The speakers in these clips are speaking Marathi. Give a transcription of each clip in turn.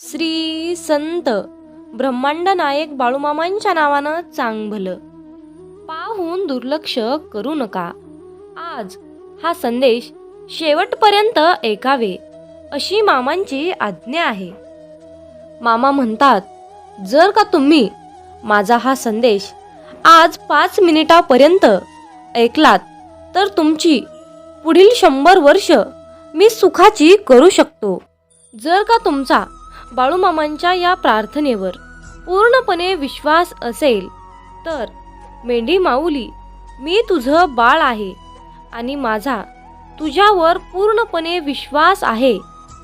श्री संत ब्रह्मांड नायक बाळूमामांच्या नावानं चांग भलं पाहून दुर्लक्ष करू नका. आज हा संदेश शेवटपर्यंत ऐकावे अशी मामांची आज्ञा आहे. मामा म्हणतात जर का तुम्ही माझा हा संदेश आज पाच मिनिटापर्यंत ऐकलात तर तुमची पुढील शंभर वर्ष मी सुखाची करू शकतो. जर का तुमचा बाळूमामांच्या या प्रार्थनेवर पूर्णपणे विश्वास असेल तर मेंढी माऊली मी तुझं बाळ आहे आणि माझा तुझ्यावर पूर्णपणे विश्वास आहे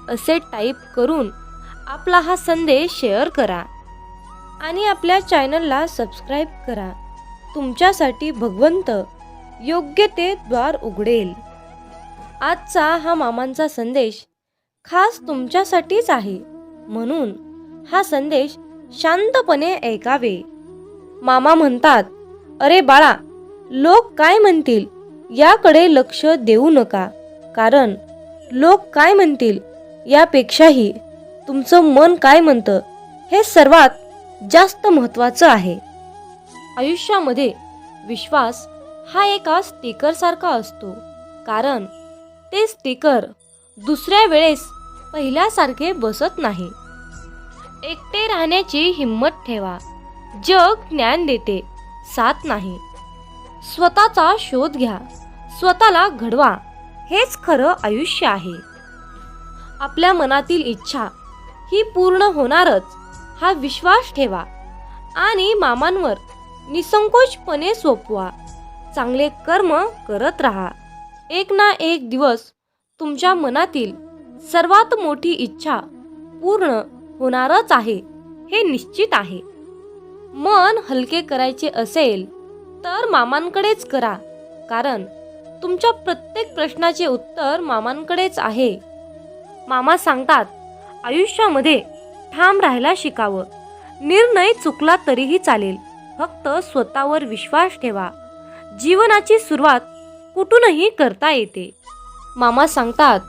असे टाईप करून आपला हा संदेश शेअर करा. आणि आपल्या चॅनलला सबस्क्राईब करा. तुमच्यासाठी भगवंत योग्य ते द्वार उघडेल. आजचा हा मामांचा संदेश खास तुमच्यासाठीच आहे. म्हणून हा संदेश शांतपणे ऐकावे. मामा म्हणतात अरे बाळा लोक काय म्हणतील याकडे लक्ष देऊ नका. कारण लोक काय म्हणतील यापेक्षाही तुमचं मन काय म्हणतं हे सर्वात जास्त महत्त्वाचं आहे. आयुष्यामध्ये विश्वास हा एका स्टिकरसारखा असतो. कारण ते स्टिकर दुसऱ्या वेळेस पहिल्यासारखे बसत नाही. एकटे राहण्याची हिंमत ठेवा. जग ज्ञान देते. साथ नाही. स्वतःचा शोध घ्या. स्वतःला घडवा. हेच खरं आयुष्य आहे. आपल्या मनातील इच्छा ही पूर्ण होणारच. हा विश्वास ठेवा. आणि मामांवर निसंकोचपणे सोपवा. चांगले कर्म करत राहा. एक ना एक दिवस तुमच्या मनातील सर्वात मोठी इच्छा पूर्ण होणारच आहे हे निश्चित आहे. मन हलके करायचे असेल तर मामांकडेच करा कारण तुमच्या प्रत्येक प्रश्नाचे उत्तर मामांकडेच आहे. मामा सांगतात आयुष्यामध्ये ठाम राहायला शिकावं. निर्णय चुकला तरीही चालेल. फक्त स्वतःवर विश्वास ठेवा. जीवनाची सुरुवात कुठूनही करता येते. मामा सांगतात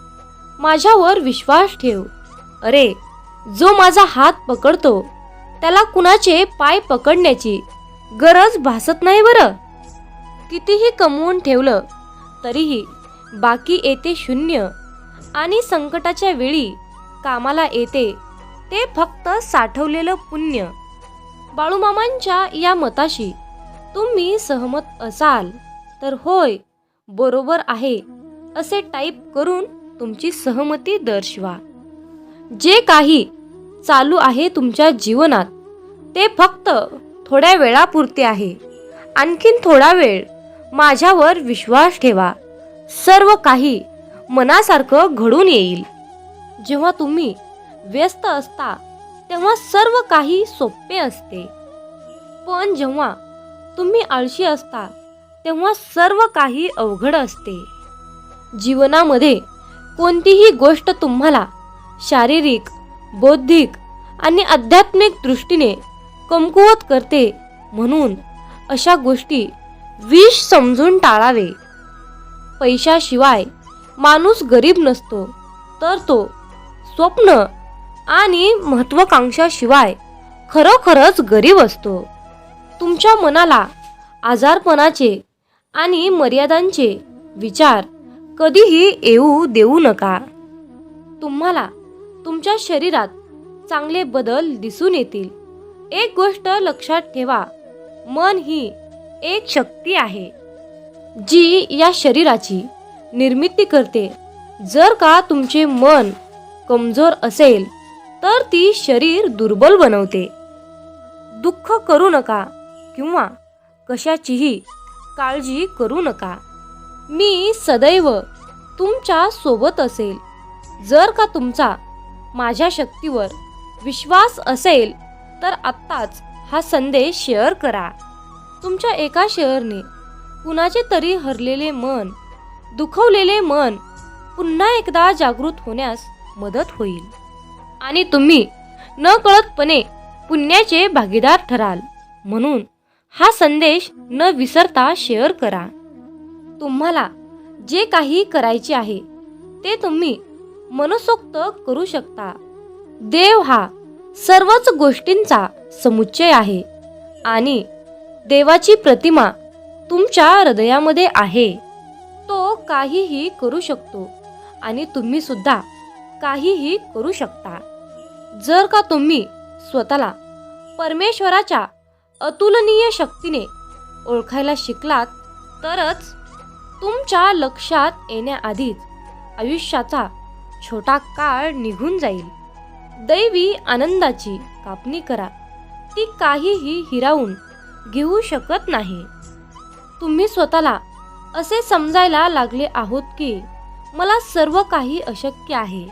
माझ्यावर विश्वास ठेव. अरे जो माझा हात पकडतो त्याला कुणाचे पाय पकडण्याची गरज भासत नाही बरं? कितीही कमवून ठेवलं तरीही बाकी येते शून्य आणि संकटाच्या वेळी कामाला येते ते फक्त साठवलेलं पुण्य. बाळूमामांच्या या मताशी तुम्ही सहमत असाल तर होय बरोबर आहे असे टाईप करून तुमची सहमती दर्शवा. जे काही चालू आहे तुमच्या जीवनात ते फक्त थोड्या वेळापुरते आहे. आणखीन थोडा वेळ माझ्यावर विश्वास ठेवा. सर्व काही मनासारखं घडून येईल. जेव्हा तुम्ही व्यस्त असता तेव्हा सर्व काही सोपे असते. पण जेव्हा तुम्ही आळशी असता तेव्हा सर्व काही अवघड असते. जीवनामध्ये कोणतीही गोष्ट तुम्हाला शारीरिक बौद्धिक आणि आध्यात्मिक दृष्टीने कमकुवत करते म्हणून अशा गोष्टी विष समजून टाळावे. पैशाशिवाय माणूस गरीब नसतो तर तो स्वप्न आणि महत्वाकांक्षाशिवाय खरोखरच गरीब असतो. तुमच्या मनाला आजारपणाचे आणि मर्यादांचे विचार कधीही येऊ देऊ नका. तुम्हाला तुमच्या शरीरात चांगले बदल दिसून येतील. एक गोष्ट लक्षात ठेवा मन ही एक शक्ती आहे जी या शरीराची निर्मिती करते. जर का तुमचे मन कमजोर असेल तर ती शरीर दुर्बल बनवते. दुःख करू नका किंवा कशाचीही काळजी करू नका. मी सदैव तुमच्यासोबत असेल. जर का तुमचा माझ्या शक्तीवर विश्वास असेल तर आत्ताच हा संदेश शेअर करा. तुमच्या एका शेअरने कुणाचे तरी हरलेले मन दुखवलेले मन पुन्हा एकदा जागृत होण्यास मदत होईल. आणि तुम्ही न कळतपणे पुण्याचे भागीदार ठराल. म्हणून हा संदेश न विसरता शेअर करा. तुम्हाला जे काही करायचे आहे ते तुम्ही मनसोक्त करू शकता. देव हा सर्वच गोष्टींचा समुच्चय आहे आणि देवाची प्रतिमा तुमच्या हृदयामध्ये आहे. तो काहीही करू शकतो आणि तुम्ही सुद्धा काहीही करू शकता. जर का तुम्ही स्वतःला परमेश्वराच्या अतुलनीय शक्तीने ओळखायला शिकलात तरच तुमच्या लक्षात येण्याआधीच आयुष्याचा छोटा काळ निघून जाईल. दैवी आनंदाची कापणी करा. ती काहीही हिरावून घेऊ शकत नाही. तुम्ही स्वतःला असे समजायला लागले आहोत की मला सर्व काही अशक्य आहे.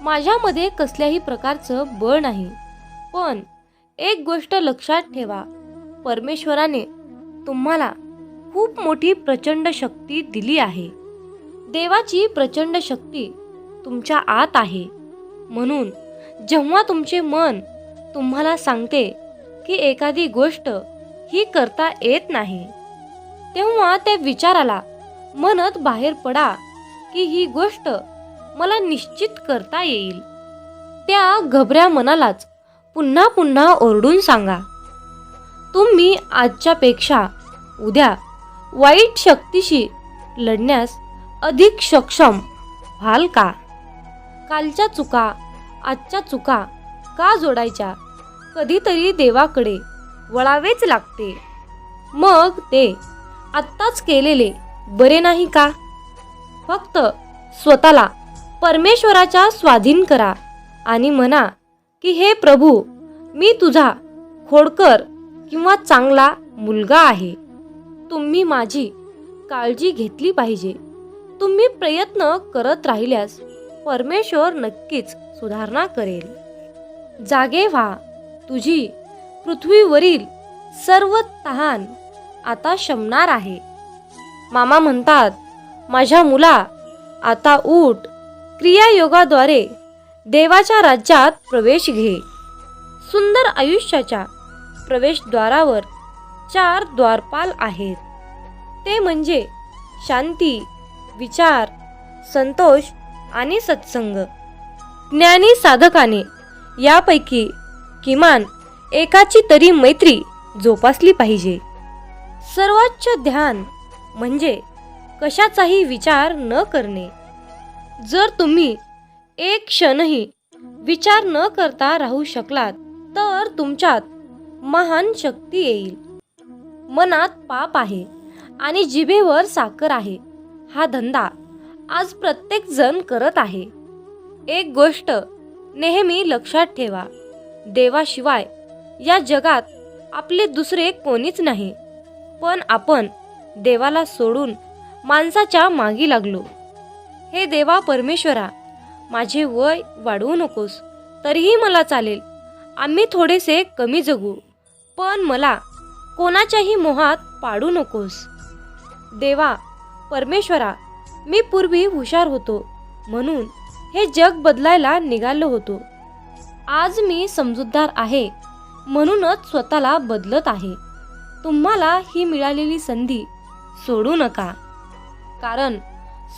माझ्यामध्ये कसल्याही प्रकारचं बळ नाही. पण एक गोष्ट लक्षात ठेवा. परमेश्वराने तुम्हाला खूप मोठी प्रचंड शक्ती दिली आहे. देवाची प्रचंड शक्ती तुमच्या आत आहे. म्हणून जेव्हा तुमचे मन तुम्हाला सांगते की एखादी गोष्ट ही करता येत नाही तेव्हा त्या विचाराला म्हणत बाहेर पडा की ही गोष्ट मला निश्चित करता येईल. त्या घबऱ्या मनालाच पुन्हा पुन्हा ओरडून सांगा तुम्ही आजच्यापेक्षा उद्या वाईट शक्तीशी लढण्यास अधिक सक्षम व्हाल का? कालच्या चुका आजच्या चुका का जोडायच्या? कधीतरी देवाकडे वळावेच लागते. मग ते आत्ताच केलेले बरे नाही का? फक्त स्वतःला परमेश्वराच्या स्वाधीन करा आणि म्हणा की हे प्रभू मी तुझा खोडकर किंवा चांगला मुलगा आहे. तुम्ही माझी काळजी घेतली पाहिजे. तुम्ही प्रयत्न करत राहिल्यास परमेश्वर नक्कीच सुधारणा करेल. जागे व्हा. तुझी पृथ्वीवरील सर्व तहान आता शमणार आहे. मामा म्हणतात माझ्या मुला आता उठ. क्रियायोगाद्वारे देवाच्या राज्यात प्रवेश घे. सुंदर आयुष्याच्या प्रवेशद्वारावर चार द्वारपाल आहेत. ते म्हणजे शांती विचार संतोष आणि सत्संग. ज्ञानी साधकाने यापैकी किमान एकाची तरी मैत्री जोपासली पाहिजे. सर्वोच्च ध्यान म्हणजे कशाचाही विचार न करणे. जर तुम्ही एक क्षणही विचार न करता राहू शकलात तर तुमच्यात महान शक्ती येईल. मनात पाप आहे आणि जिभेवर साखर आहे. हा धंदा आज प्रत्येक जण करत आहे. एक गोष्ट नेहमी लक्षात ठेवा. देवाशिवाय या जगात आपले दुसरे कोणीच नाही. पण आपण देवाला सोडून माणसाच्या मागी लागलो. हे देवा परमेश्वरा माझे वय वाढवू नकोस तरीही मला चालेल. आम्ही थोडेसे कमी जगू. पण मला कोणाच्याही मोहात पाडू नकोस. देवा परमेश्वरा मी पूर्वी हुशार होतो म्हणून हे जग बदलायला निघालो होतो. आज मी समजूतदार आहे म्हणूनच स्वतःला बदलत आहे. तुम्हाला ही मिळालेली संधी सोडू नका. कारण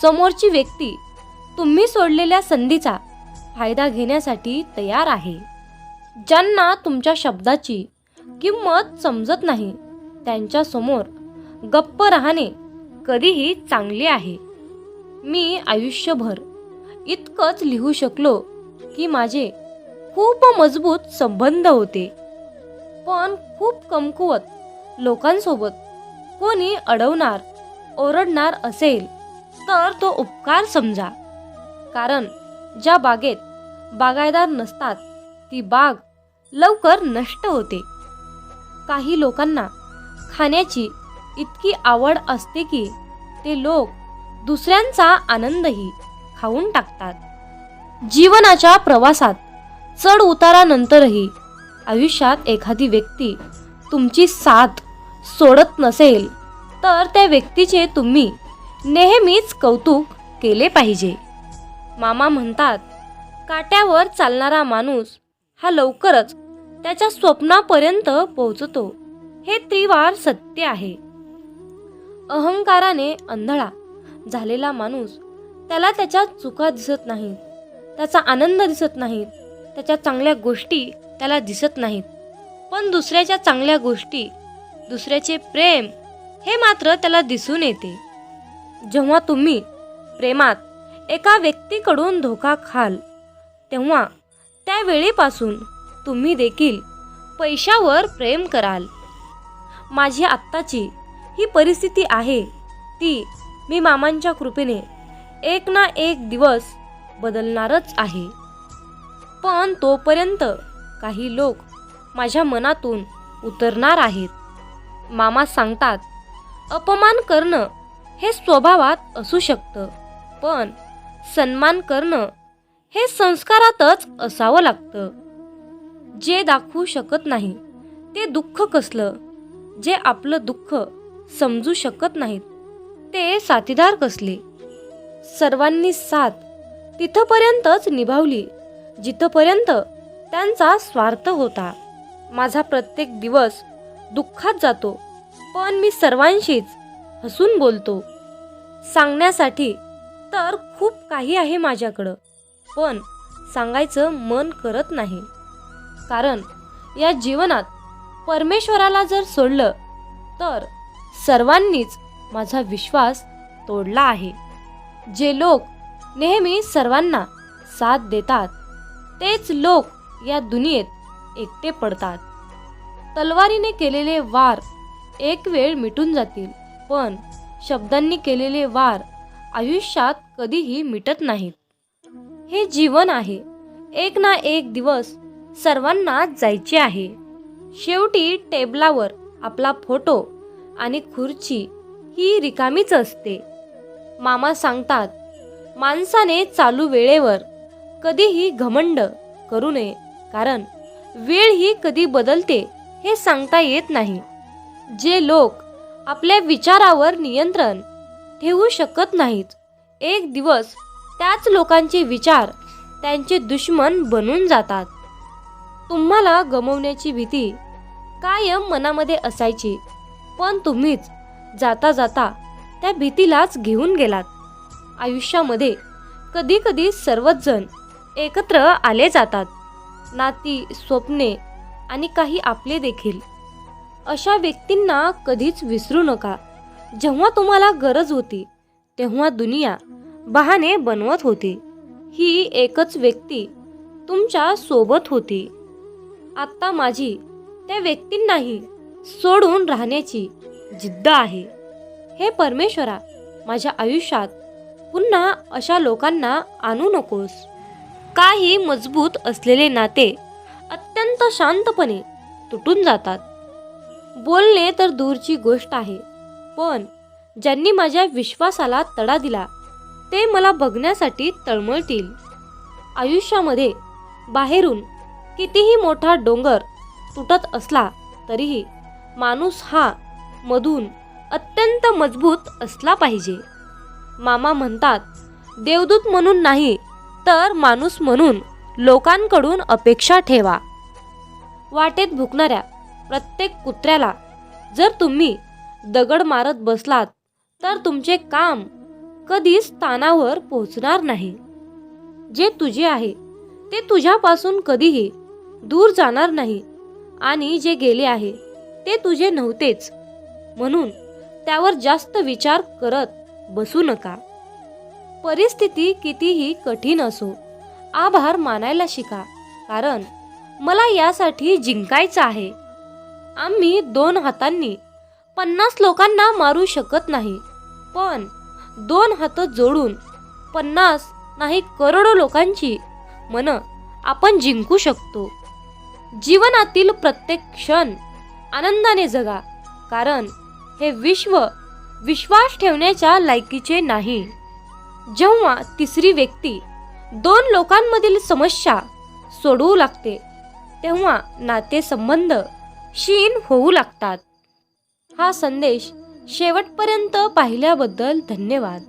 समोरची व्यक्ती तुम्ही सोडलेल्या संधीचा फायदा घेण्यासाठी तयार आहे. ज्यांना तुमच्या शब्दाची किंमत समजत नाही. त्यांच्यासमोर गप्प राहणे कधीही चांगले आहे. मी आयुष्यभर इतकंच लिहू शकलो की माझे खूप मजबूत संबंध होते. पण खूप कमकुवत लोकांसोबत कोणी अडवणार ओरडणार असेल तर तो उपकार समजा. कारण ज्या बागेत बागायदार नसतात ती बाग लवकर नष्ट होते. काही लोकांना खाण्याची इतकी आवड असते की ते लोक दुसऱ्यांचा आनंदही खाऊन टाकतात. जीवनाच्या प्रवासात चढ उतारानंतरही आयुष्यात एखादी व्यक्ती तुमची साथ सोडत नसेल तर त्या व्यक्तीचे तुम्ही नेहमीच कौतुक केले पाहिजे. मामा म्हणतात काट्यावर चालणारा माणूस हा लवकरच त्याच्या स्वप्नापर्यंत पोहोचतो. हे त्रिवार सत्य आहे. अहंकाराने अंधळा झालेला माणूस त्याला त्याच्या चुका दिसत नाहीत. त्याचा आनंद दिसत नाहीत. त्याच्या चांगल्या गोष्टी त्याला दिसत नाहीत. पण दुसऱ्याच्या चांगल्या गोष्टी दुसऱ्याचे प्रेम हे मात्र त्याला दिसून येते. जेव्हा तुम्ही प्रेमात एका व्यक्तीकडून धोका खाल तेव्हा त्यावेळीपासून तुम्ही देखील पैशावर प्रेम कराल. माझी आत्ताची ही परिस्थिती आहे ती मी मामांच्या कृपेने एक ना एक दिवस बदलणारच आहे. पण तोपर्यंत काही लोक माझ्या मनातून उतरणार आहेत. मामा सांगतात अपमान करणं हे स्वभावात असू शकतं पण सन्मान करणं हे संस्कारातच असावं लागतं. जे दाखवू शकत नाही ते दुःख कसलं? जे आपलं दुःख समजू शकत नाहीत ते साथीदार कसले? सर्वांनी साथ तिथपर्यंतच निभावली जिथपर्यंत त्यांचा स्वार्थ होता. माझा प्रत्येक दिवस दुःखात जातो पण मी सर्वांशीच हसून बोलतो. सांगण्यासाठी तर खूप काही आहे माझ्याकडं पण सांगायचं मन करत नाही. कारण या जीवनात परमेश्वराला जर सोडलं तर सर्वांनीच माझा विश्वास तोडला आहे. जे लोक नेहमी सर्वांना साथ देतात तेच लोक या दुनियेत एकटे पडतात. तलवारीने केलेले वार एक वेळ मिटून जातील पण शब्दांनी केलेले वार आयुष्यात कधीही मिटत नाहीत. हे जीवन आहे एक ना एक दिवस सर्वांना जायचे आहे. शेवटी टेबलावर आपला फोटो आणि खुर्ची ही रिकामीच असते. मामा सांगतात माणसाने चालू वेळेवर कधीही घमंड करू नये कारण वेळ ही कधी बदलते हे सांगता येत नाही. जे लोक आपल्या विचारावर नियंत्रण ठेवू शकत नाहीत एक दिवस त्याच लोकांचे विचार त्यांचे दुश्मन बनून जातात. तुम्हाला गमवण्याची भीती कायम मनामध्ये असायची. पण तुम्हीच जाता जाता त्या भीतीलाच घेऊन गेलात. आयुष्यामध्ये कधी कधी सर्वच जण एकत्र आले जातात. नाती स्वप्ने आणि काही आपले देखील. अशा व्यक्तींना कधीच विसरू नका. जेव्हा तुम्हाला गरज होती तेव्हा दुनिया बहाणे बनवत होती. ही एकच व्यक्ती तुमच्यासोबत होती. आत्ता माझी त्या व्यक्तींनाही सोडून राहण्याची जिद्द आहे. हे परमेश्वरा माझ्या आयुष्यात पुन्हा अशा लोकांना आणू नकोस. काही मजबूत असलेले नाते अत्यंत शांतपणे तुटून जातात. बोलणे तर दूरची गोष्ट आहे पण ज्यांनी माझ्या विश्वासाला तडा दिला ते मला बघण्यासाठी तळमळतील. आयुष्यामध्ये बाहेरून कितीही मोठा डोंगर तुटत असला तरीही माणूस हा मधून अत्यंत मजबूत असला पाहिजे. मामा म्हणतात देवदूत म्हणून नाही तर माणूस म्हणून लोकांकडून अपेक्षा ठेवा. वाटेत भुकणाऱ्या प्रत्येक कुत्र्याला जर तुम्ही दगड मारत बसलात तर तुमचे काम कधीच स्थानावर पोहोचणार नाही. जे तुझे आहे ते तुझ्यापासून कधीही दूर जाणार नाही. आणि जे गेले आहे ते तुझे नव्हतेच. म्हणून त्यावर जास्त विचार करत बसू नका. परिस्थिती कितीही कठीण असो आभार मानायला शिका कारण मला यासाठी जिंकायचं आहे. आम्ही दोन हातांनी पन्नास लोकांना मारू शकत नाही पण दोन हात जोडून पन्नास नाही करोडो लोकांची मन आपण जिंकू शकतो. जीवनातील प्रत्येक क्षण आनंदाने जगा कारण हे विश्व विश्वास ठेवण्याच्या लायकीचे नाही. जेव्हा तिसरी व्यक्ती दोन लोकांमधील समस्या सोडवू लागते तेव्हा नातेसंबंध क्षीण होऊ लागतात. हा संदेश शेवटपर्यंत पाहिल्याबद्दल धन्यवाद.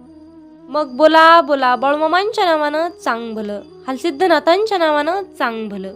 मग बोला बोला बळमामांच्या नावानं चांग भलं हलसिद्धनाथांच्या नावानं चांग भलं.